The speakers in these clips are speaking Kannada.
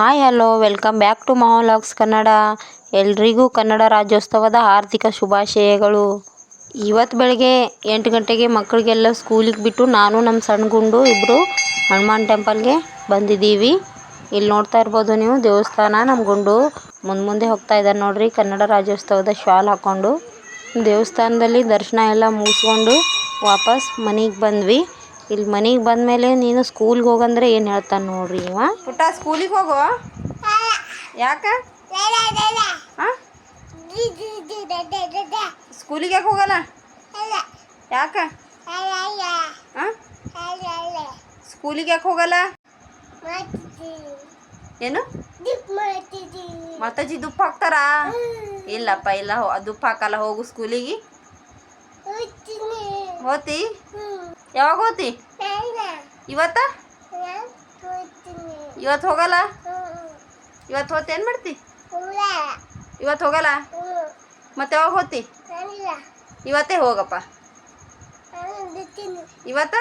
Hi hello welcome back to ಮಹಾಲಾಗ್ಸ್ Kannada ಎಲ್ರಿಗೂ ಕನ್ನಡ ರಾಜ್ಯೋತ್ಸವದ ಆರ್ಥಿಕ ಶುಭಾಶಯಗಳು. ಇವತ್ತು ಬೆಳಗ್ಗೆ ಎಂಟು ಗಂಟೆಗೆ ಮಕ್ಕಳಿಗೆಲ್ಲ ಸ್ಕೂಲಿಗೆ ಬಿಟ್ಟು ನಾನು ನಮ್ಮ ಸಣ್ಣ ಗುಂಡು ಇಬ್ಬರು ಹನುಮಾನ್ ಟೆಂಪಲ್ಗೆ ಬಂದಿದ್ದೀವಿ. ಇಲ್ಲಿ ನೋಡ್ತಾ ಇರ್ಬೋದು ನೀವು, ದೇವಸ್ಥಾನ ನಮ್ಮ ಗುಂಡು. ಮುಂದೆ ಮುಂದೆ ಹೋಗ್ತಾ ಇದ್ದಾರೆ ನೋಡ್ರಿ, ಕನ್ನಡ ರಾಜ್ಯೋತ್ಸವದ ಶಾಲ್ ಹಾಕ್ಕೊಂಡು ದೇವಸ್ಥಾನದಲ್ಲಿ ದರ್ಶನ ಎಲ್ಲ ಮುಗಿಸ್ಕೊಂಡು ವಾಪಸ್ ಮನೆಗೆ ಬಂದ್ವಿ. ಇಲ್ಲಿ ಮನೆಗೆ ಬಂದಮೇಲೆ ನೀನು ಸ್ಕೂಲ್ಗೆ ಹೋಗಂದ್ರೆ ಏನು ಹೇಳ್ತಾನೆ ನೋಡ್ರಿ ಇವ? ಪುಟ್ಟ, ಸ್ಕೂಲಿಗೆ ಹೋಗು. ಯಾಕ? ಸ್ಕೂಲಿಗೆ ಯಾಕೆ ಹೋಗಲ್ಲ? ಯಾಕ? ಸ್ಕೂಲಿಗೆ ಯಾಕೆ ಹೋಗಲ್ಲ? ಏನು? ಮತ್ತಜ್ಜಿ ದುಪ್ಪ ಹಾಕ್ತಾರಾ? ಇಲ್ಲಪ್ಪ, ಇಲ್ಲ ದುಪ್ಪ ಹಾಕಲ್ಲ, ಹೋಗು ಸ್ಕೂಲಿಗೆ. ಹೋತಿ? ಯಾವಾಗ ಹೋತಿ? ಇವತ್ತ? ಇವತ್ತು ಹೋಗಲ್ಲ? ಇವತ್ತು ಹೋತಿ ಏನು ಮಾಡ್ತಿ? ಇವತ್ತು ಹೋಗಲ್ಲ? ಮತ್ತೆ ಯಾವಾಗ ಹೋತಿ? ಇವತ್ತೇ ಹೋಗಪ್ಪ. ಇವತ್ತ?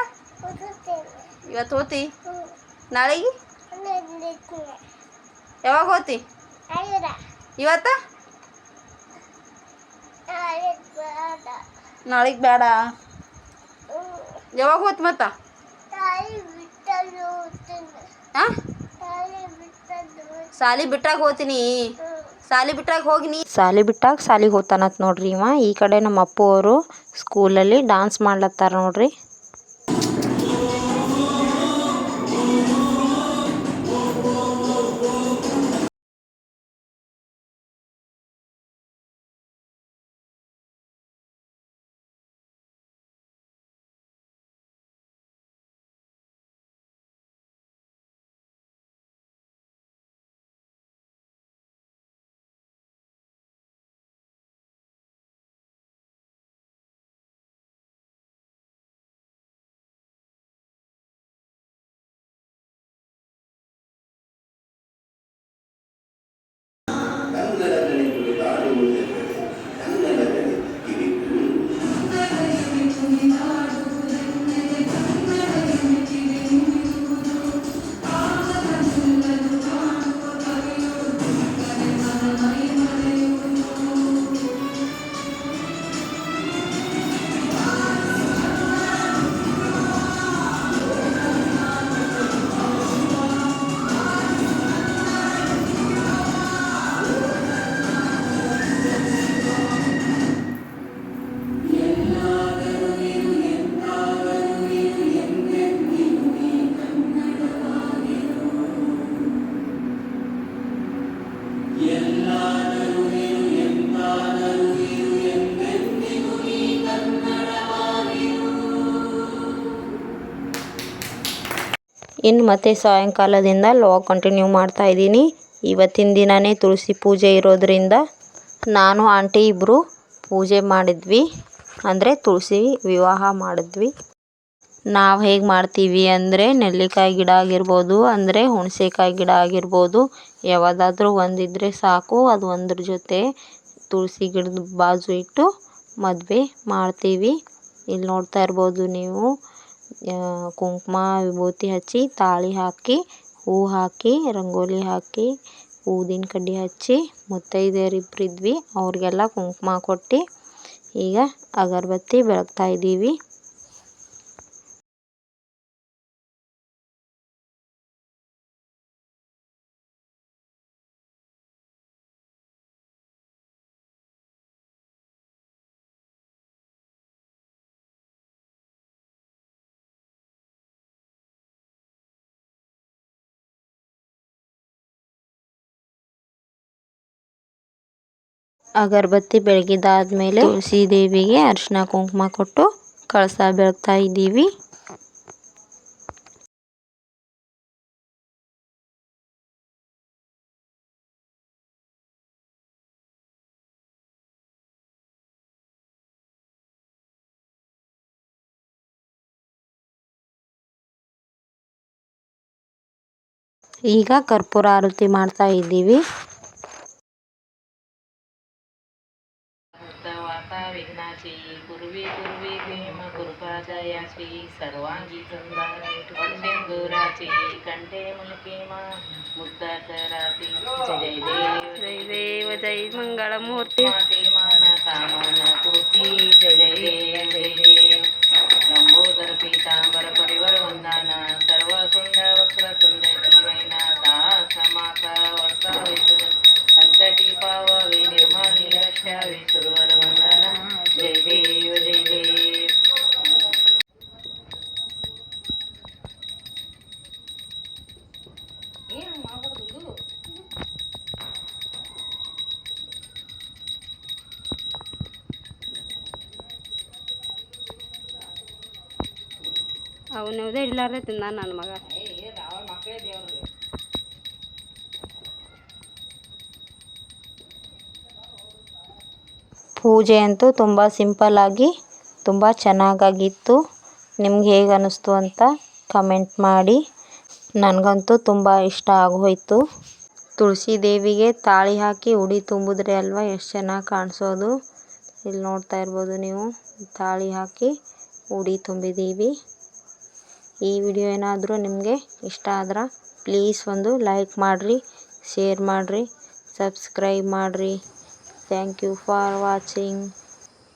ಇವತ್ತು ಹೋತಿ? ನಾಳೆಗೆ? ಯಾವಾಗ ಹೋತಿ? ಇವತ್ತ? ನಾಳೆಗೆ ಬೇಡ. ಯಾವಾಗ ಹೋತ್ ಮತ್ತ? ಹಾಂ ಸಾಲಿ ಬಿಟ್ಟಾಗ ಹೋತೀನಿ. ಸಾಲಿ ಬಿಟ್ಟಾಗ ಹೋಗಿನಿ. ಸಾಲಿ ಬಿಟ್ಟಾಗ ಸಾಲಿಗೆ ಹೋತಾನತ್ ನೋಡ್ರಿ ಇವ. ಈ ಕಡೆ ನಮ್ಮ ಅಪ್ಪು ಅವರು ಸ್ಕೂಲಲ್ಲಿ ಡಾನ್ಸ್ ಮಾಡ್ಲತ್ತಾರ ನೋಡ್ರಿ. ಇನ್ನು ಮತ್ತೆ ಸಾಯಂಕಾಲದಿಂದ ಲಾಗ್ ಕಂಟಿನ್ಯೂ ಮಾಡ್ತಾ ಇದ್ದೀನಿ. ಇವತ್ತಿನ ದಿನವೇ ತುಳಸಿ ಪೂಜೆ ಇರೋದರಿಂದ ನಾನು, ಆಂಟಿ ಇಬ್ಬರು ಪೂಜೆ ಮಾಡಿದ್ವಿ. ಅಂದರೆ ತುಳಸಿ ವಿವಾಹ ಮಾಡಿದ್ವಿ. ನಾವು ಹೇಗೆ ಮಾಡ್ತೀವಿ ಅಂದರೆ ನೆಲ್ಲಿಕಾಯಿ ಗಿಡ ಆಗಿರ್ಬೋದು, ಅಂದರೆ ಹುಣಸೆಕಾಯಿ ಗಿಡ ಆಗಿರ್ಬೋದು. ಯಾವುದಾದ್ರೂ ಒಂದಿದ್ರೆ ಸಾಕು, ಅದು ಒಂದ್ರ ಜೊತೆ ತುಳಸಿ ಗಿಡದ ಬಾಜು ಇಟ್ಟು ಮದುವೆ ಮಾಡ್ತೀವಿ. ಇಲ್ಲಿ ನೋಡ್ತಾ ಇರ್ಬೋದು ನೀವು. ಕುಂಕುಮ, ವಿಭೂತಿ ಹಚ್ಚಿ, ತಾಳಿ ಹಾಕಿ, ಹೂ ಹಾಕಿ, ರಂಗೋಲಿ ಹಾಕಿ, ಊದಿನ ಕಡ್ಡಿ ಹಚ್ಚಿ, ಮುತ್ತೈದೆಯರಿಬ್ರು ಇದ್ವಿ. ಅವ್ರಿಗೆಲ್ಲ ಕುಂಕುಮ ಕೊಟ್ಟು ಈಗ ಅಗರಬತ್ತಿ ಬೆಳಗ್ತಾ ಅಗರಬತ್ತಿ ಬೆಳಗಿದಾದ್ಮೇಲೆ ತುಳಸಿ ದೇವಿಗೆ ಅರಿಶಿನ ಕುಂಕುಮ ಕೊಟ್ಟು ಕಳಸ ಬೆಳಗ್ತಾ ಇದ್ದೀವಿ. ಈಗ ಕರ್ಪೂರ ಆರತಿ ಮಾಡ್ತಾ ಇದ್ದೀವಿ. జయ శ్రీ సర్వాంగి సుందరాచి జయ దేవ జయ జయ మంగళమూర్తి. మాతే మాన కామన పూర్తి. జయ జయ ಅವನದೇ ಇಡ್ಲಾರ್ದೆ ತಿಂದ ನನ್ನ ಮಗ. ಅವ್ರ ಮಕ್ಕಳೇ ದೇವ್ರಿಗೆ ಪೂಜೆ ಅಂತೂ ತುಂಬ ಸಿಂಪಲ್ಲಾಗಿ ತುಂಬ ಚೆನ್ನಾಗಾಗಿತ್ತು. ನಿಮ್ಗೆ ಹೇಗೆ ಅನ್ನಿಸ್ತು ಅಂತ ಕಮೆಂಟ್ ಮಾಡಿ. ನನಗಂತೂ ತುಂಬ ಇಷ್ಟ ಆಗೋಯ್ತು. ತುಳಸಿ ದೇವಿಗೆ ತಾಳಿ ಹಾಕಿ ಉಡಿ ತುಂಬಿದ್ರೆ ಅಲ್ವಾ ಎಷ್ಟು ಚೆನ್ನಾಗಿ ಕಾಣಿಸೋದು. ಇಲ್ಲಿ ನೋಡ್ತಾ ಇರ್ಬೋದು ನೀವು. ತಾಳಿ ಹಾಕಿ ಉಡಿ ತುಂಬಿದ್ದೀವಿ. ಈ ವಿಡಿಯೋ ಏನಾದರೂ ನಿಮಗೆ ಇಷ್ಟ ಆದ್ರೆ ಪ್ಲೀಸ್ ಒಂದು ಲೈಕ್ ಮಾಡಿರಿ ಶೇರ್ ಮಾಡಿರಿ ಸಬ್ಸ್ಕ್ರೈಬ್ ಮಾಡಿರಿ. Thank you for watching